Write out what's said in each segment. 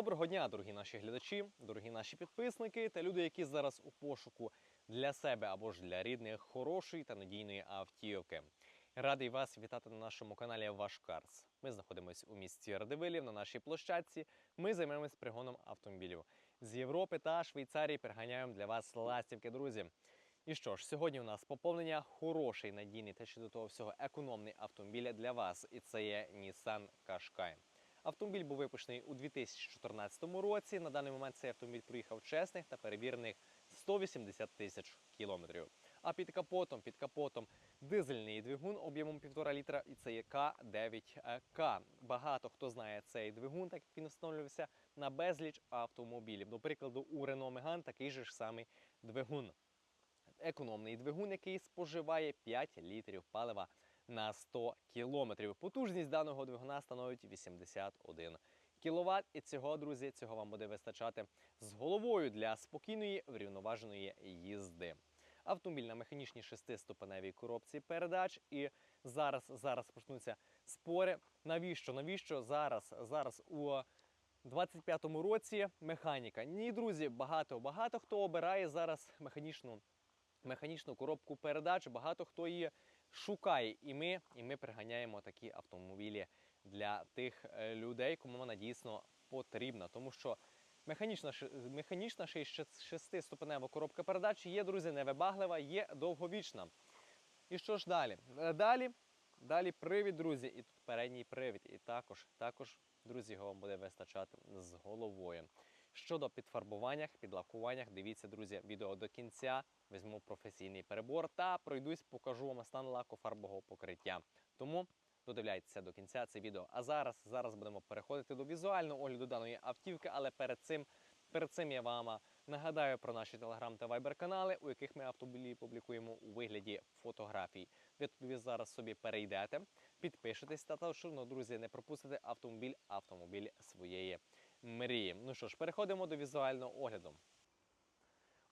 Доброго дня, дорогі наші глядачі, дорогі наші підписники та люди, які зараз у пошуку для себе або ж для рідних хорошої та надійної автівки. Радий вас вітати на нашому каналі Ваш Карс. Ми знаходимося у місті Радивилів на нашій площадці. Ми займаємось пригоном автомобілів з Європи та Швейцарії. Переганяємо для вас ластівки, друзі. І що ж, сьогодні у нас поповнення хороший, надійний та ще до того всього економний автомобіль для вас. І це є Nissan Qashqai. Автомобіль був випущений у 2014 році. На даний момент цей автомобіль проїхав чесних та перевірених 180 тисяч кілометрів. А під капотом, під капотом дизельний двигун об'ємом 1,5 літра, і це є К9К. Багато хто знає цей двигун, так як він встановлювався на безліч автомобілів. До прикладу, у Renault Megane такий же ж самий двигун. Економний двигун, який споживає 5 літрів палива на 100 кілометрів. Потужність даного двигуна становить 81 кВт. І цього, друзі, цього вам буде вистачати з головою для спокійної врівноваженої їзди. Автомобіль на механічній шестиступеневій коробці передач. І зараз, зараз почнуться спори. Навіщо? Навіщо зараз? Зараз у 25-му році механіка. Ні, друзі, багато багато хто обирає зараз механічну механічну коробку передач. Багато хто її шукає, і ми, і ми приганяємо такі автомобілі для тих е, людей, кому вона дійсно потрібна. Тому що механічна, механічна шестиступенева коробка передач є, друзі, невибаглива, є довговічна. І що ж далі? Е, Далі, далі привід, друзі, і тут передній привід. І також, також, друзі, його вам буде вистачати з головою. Щодо підфарбуваннях, підлакуваннях, дивіться, друзі, відео до кінця. Візьму професійний перебор та пройдусь, покажу вам стан лакофарбового покриття. Тому додивляйтеся до кінця це відео. А зараз, зараз будемо переходити до візуального огляду даної автівки, але перед цим, перед цим я вам нагадаю про наші телеграм та вайбер канали, у яких ми автомобілі публікуємо у вигляді фотографій. Ви туди зараз собі перейдете, підпишетесь та також, ну, друзі, не пропустите автомобіль, автомобіль своєї мрії. Ну що ж, переходимо до візуального огляду.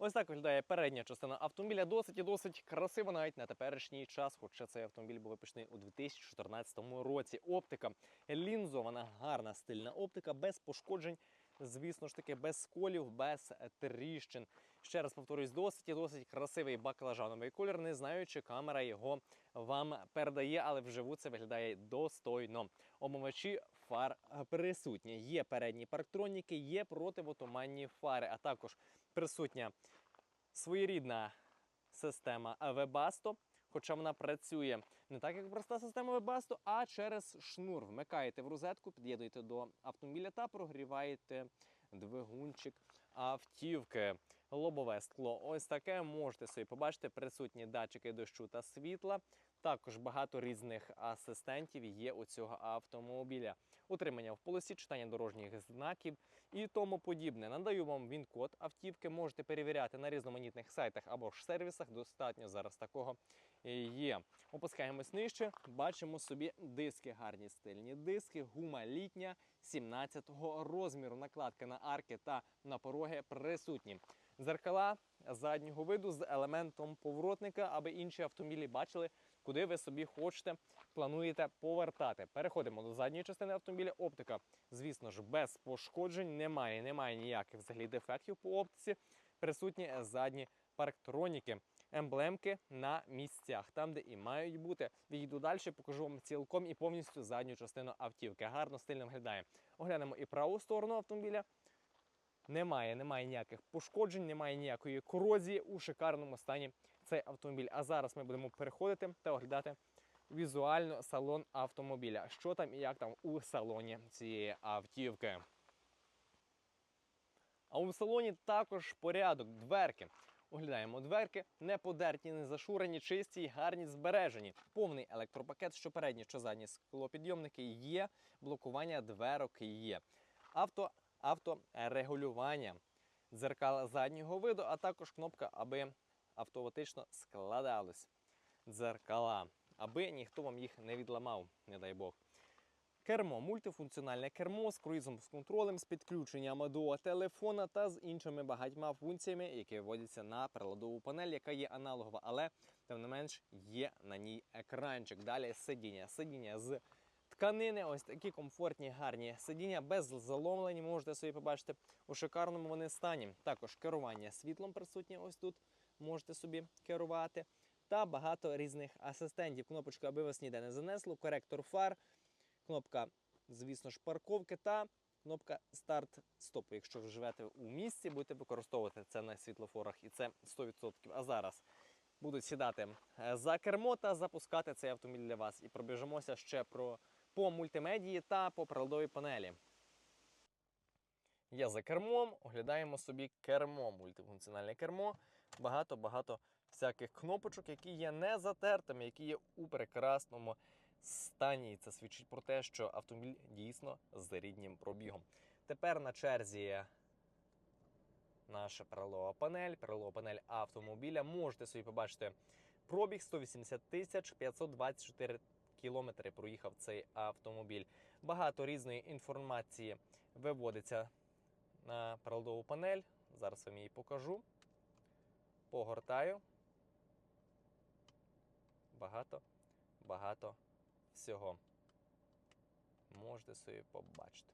Ось так виглядає передня частина автомобіля. Досить і досить красиво навіть на теперішній час. Хоча цей автомобіль був випущений у 2014 році. Оптика лінзована, гарна стильна оптика, без пошкоджень. Звісно ж таки, без сколів, без тріщин. Ще раз повторюсь, досить і досить красивий баклажановий колір. Не знаю, чи камера його вам передає, але вживу це виглядає достойно. Омивачі фар присутні. Є передні парктроніки, є противотуманні фари, а також присутня своєрідна система Webasto, хоча вона працює не так, як проста система Webasto, а через шнур. Вмикаєте в розетку, під'єднуєте до автомобіля та прогріваєте двигунчик автівки. Лобове скло. Ось таке можете собі побачити. Присутні датчики дощу та світла. Також багато різних асистентів є у цього автомобіля. Утримання в полосі, читання дорожніх знаків і тому подібне. Надаю вам він-код автівки. Можете перевіряти на різноманітних сайтах або ж сервісах. Достатньо зараз такого є. Опускаємось нижче. Бачимо собі диски, гарні стильні диски, гума літня 17-го розміру. Накладки на арки та на пороги присутні. Зеркала заднього виду з елементом поворотника, аби інші автомобілі бачили, куди ви собі хочете, плануєте повертати. Переходимо до задньої частини автомобіля. Оптика, звісно ж, без пошкоджень. Немає, немає ніяких взагалі дефектів по оптиці. Присутні задні парктроніки. Емблемки на місцях, там, де і мають бути. Відійду далі, покажу вам цілком і повністю задню частину автівки. Гарно стильно виглядає. Оглянемо і праву сторону автомобіля. Немає, немає ніяких пошкоджень, немає ніякої корозії у шикарному стані цей автомобіль. А зараз ми будемо переходити та оглядати візуально салон автомобіля. Що там і як там у салоні цієї автівки. А у салоні також порядок, дверки. Оглядаємо дверки, не подерті, не зашурені, чисті, гарні, збережені. Повний електропакет, що передні, що задні склопідйомники є, блокування дверок є. Авто, авторегулювання, дзеркала заднього виду, а також кнопка, аби автоматично складались дзеркала, аби ніхто вам їх не відламав, не дай Бог. Кермо мультифункціональне кермо з круїзом з контролем, з підключенням до телефона та з іншими багатьма функціями, які вводяться на приладову панель, яка є аналогова, але тим не менш є на ній екранчик. Далі сидіння. Сидіння з тканини, ось такі комфортні, гарні сидіння, без заломлень, можете собі побачити у шикарному вони стані. Також керування світлом присутнє ось тут, можете собі керувати. Та багато різних асистентів. Кнопочка, аби вас ніде не занесло, коректор фар, кнопка, звісно ж, парковки та кнопка старт-стопу. Якщо ви живете у місті, будете використовувати це на світлофорах, і це 100%. А зараз будуть сідати е, за кермо та запускати цей автомобіль для вас. І пробіжимося ще про по мультимедії та по приладовій панелі. Є за кермом, оглядаємо собі кермо, мультифункціональне кермо. Багато-багато всяких кнопочок, які є не затертими, які є у прекрасному стані. І Це свідчить про те, що автомобіль дійсно з ріднім пробігом. Тепер на черзі наша перелова панель, перелова панель автомобіля. Можете собі побачити пробіг 180 тисяч 524 кілометри проїхав цей автомобіль. Багато різної інформації виводиться на переладову панель. Зараз вам її покажу. Погортаю. Багато, багато всього. Можете собі побачити.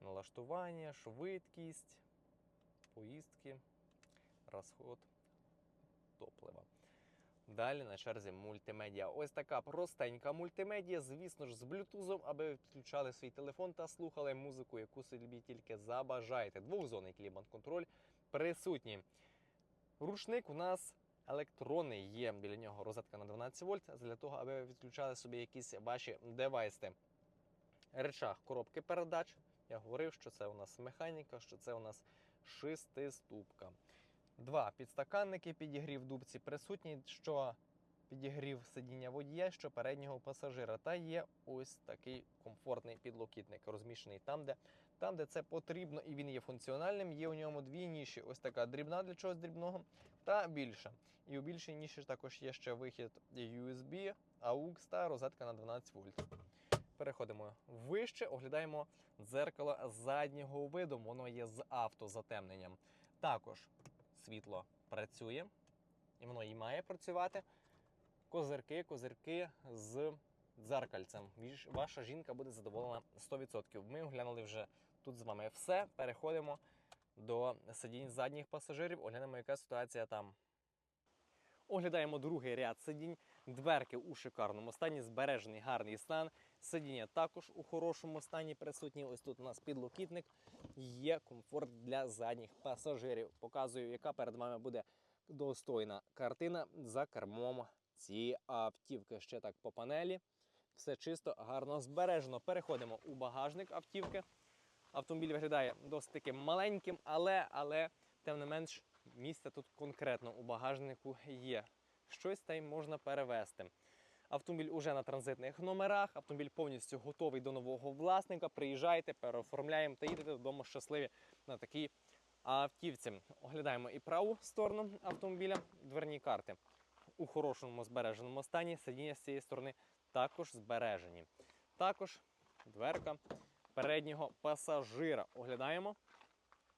Налаштування, швидкість, поїздки, розход топлива. Далі на черзі мультимедіа. Ось така простенька мультимедіа, звісно ж, з блютузом, аби ви включали свій телефон та слухали музику, яку собі тільки забажаєте. Двохзонний клімат-контроль присутній. Рушник у нас електронний, є біля нього розетка на 12 вольт, для того, аби ви відключали собі якісь ваші девайси. Речах коробки передач. Я говорив, що це у нас механіка, що це у нас шестиступка. Два підстаканники підігрів дубці присутні, що підігрів сидіння водія, що переднього пасажира. Та є ось такий комфортний підлокітник, розміщений там, де там, де це потрібно, і він є функціональним. Є у ньому дві ніші. Ось така дрібна для чогось дрібного та більша. І у більшій ніші також є ще вихід USB, AUX та розетка на 12 вольт. Переходимо вище, оглядаємо дзеркало заднього виду. Воно є з автозатемненням. Також світло працює, і воно і має працювати. Козирки, козирки з дзеркальцем. Ваша жінка буде задоволена 100%. Ми оглянули вже тут з вами все. Переходимо до сидінь задніх пасажирів. Оглянемо, яка ситуація там. Оглядаємо другий ряд сидінь. Дверки у шикарному стані, збережений гарний стан. Сидіння також у хорошому стані присутні. Ось тут у нас підлокітник. Є комфорт для задніх пасажирів. Показую, яка перед вами буде достойна картина за кермом цієї автівки. Ще так по панелі. Все чисто, гарно збережено. Переходимо у багажник автівки. Автомобіль виглядає досить таки маленьким, але, але тим не менш місця тут конкретно у багажнику є. Щось та й можна перевезти. Автомобіль уже на транзитних номерах, автомобіль повністю готовий до нового власника. Приїжджайте, переоформляємо та їдете додому щасливі на такій автівці. Оглядаємо і праву сторону автомобіля, дверні карти у хорошому збереженому стані. Сидіння з цієї сторони також збережені. Також дверка переднього пасажира. Оглядаємо.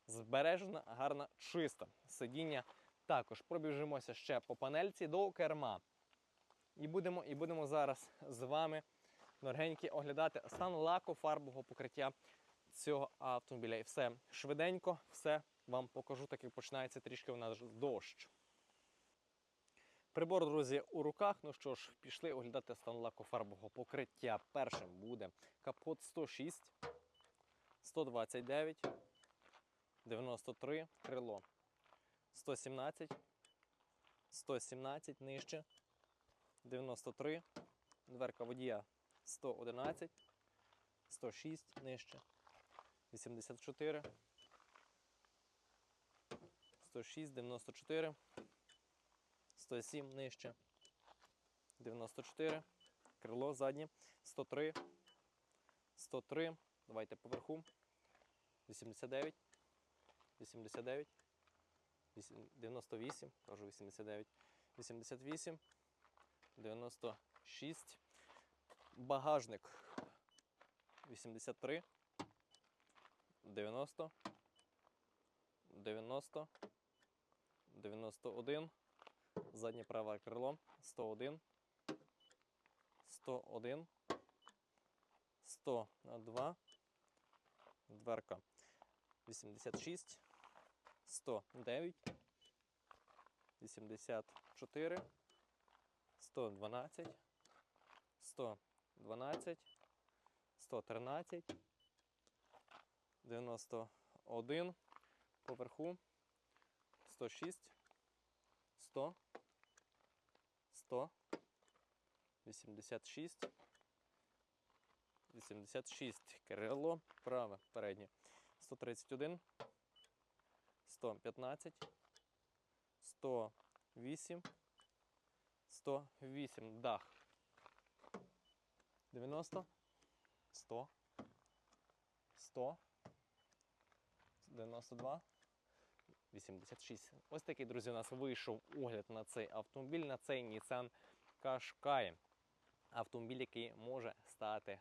Збережена, гарна, чиста. Сидіння також пробіжимося ще по панельці до керма. І будемо, і будемо зараз з вами дорогенькі оглядати стан лакофарбового покриття цього автомобіля. І все швиденько, все вам покажу, так як починається трішки у нас дощ. Прибор, друзі, у руках. Ну що ж, пішли оглядати стан лакофарбового покриття. Першим буде капот 106, 129, 93, крило 117, 117 нижче, 93, дверка водія 111, 106 нижче, 84, 106, 94, 107 нижче, 94, крило заднє, 103, 103, давайте поверху, 89, 89, 98, кажу 89, 88, 96, багажник. 83, 90, 90, 91, заднє праве крило. 101, 101, 102, дверка. 86, 109, 84, 112, 112, 113, 91, поверху, 106, 100, 100, 86, 86, крило, праве, переднє, 131, 115, 108, 108, дах, 90, 100, 100, 92, 86. Ось такий, друзі, у нас вийшов огляд на цей автомобіль, на цей Nissan Qashqai. Автомобіль, який може стати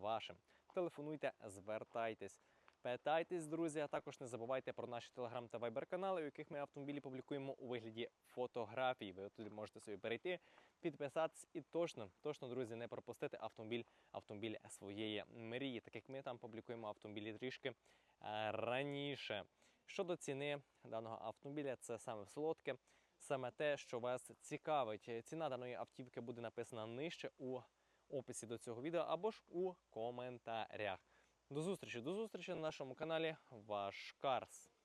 вашим. Телефонуйте, звертайтесь. Питайтесь, друзі, а також не забувайте про наші телеграм та вайбер канали, у яких ми автомобілі публікуємо у вигляді фотографій. Ви туди можете собі перейти, підписатись і точно, точно, друзі, не пропустити автомобіль, автомобіль своєї мрії, так як ми там публікуємо автомобілі трішки е, раніше. Щодо ціни даного автомобіля, це саме солодке, саме те, що вас цікавить. Ціна даної автівки буде написана нижче у описі до цього відео або ж у коментарях. До зустрічі, до зустрічі на нашому каналі Ваш Карс.